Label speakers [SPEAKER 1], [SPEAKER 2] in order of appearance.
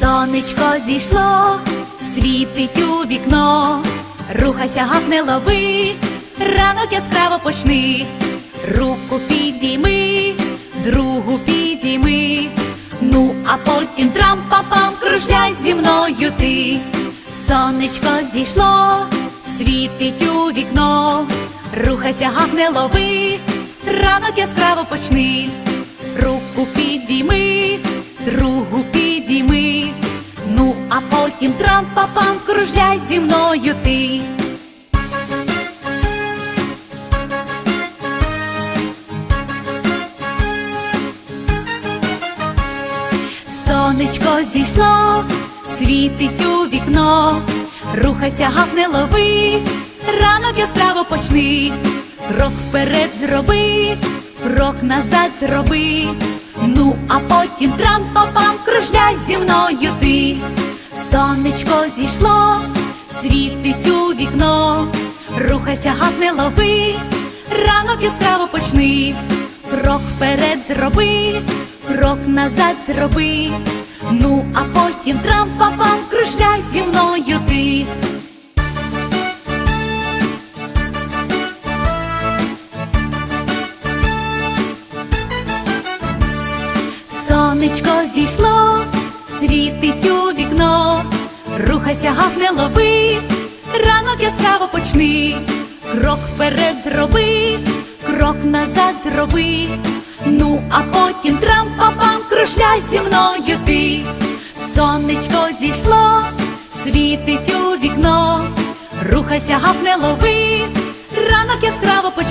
[SPEAKER 1] Сонечко зійшло, світить у вікно, рухайся, гав не лови, ранок яскраво почни, руку підійми, другу підійми, ну а потім трам-па-пам кружляй зі мною ти. Сонечко зійшло, світить у вікно, рухайся, гав не лови, ранок яскраво почни, потім трам-па-пам кружляй зі мною ти. Сонечко зійшло, світить у вікно, рухайся, гав не лови, ранок яскраво почни, крок вперед зроби, крок назад зроби, ну а потім трам-па-пам кружляй зі мною ти. Сонечко зійшло, світить у вікно, рухайся, гав не лови, ранок яскраво почни, крок вперед зроби, крок назад зроби, ну а потім трам-па-пам кружляй зі мною ти. Сонечко зійшло, світить у рухайся, гав не лови, ранок яскраво почни, крок вперед зроби, крок назад зроби, ну а потім трам-па-пам зі мною ти. Сонечко зійшло, світить у вікно, рухайся, гав не лови, ранок яскраво почни,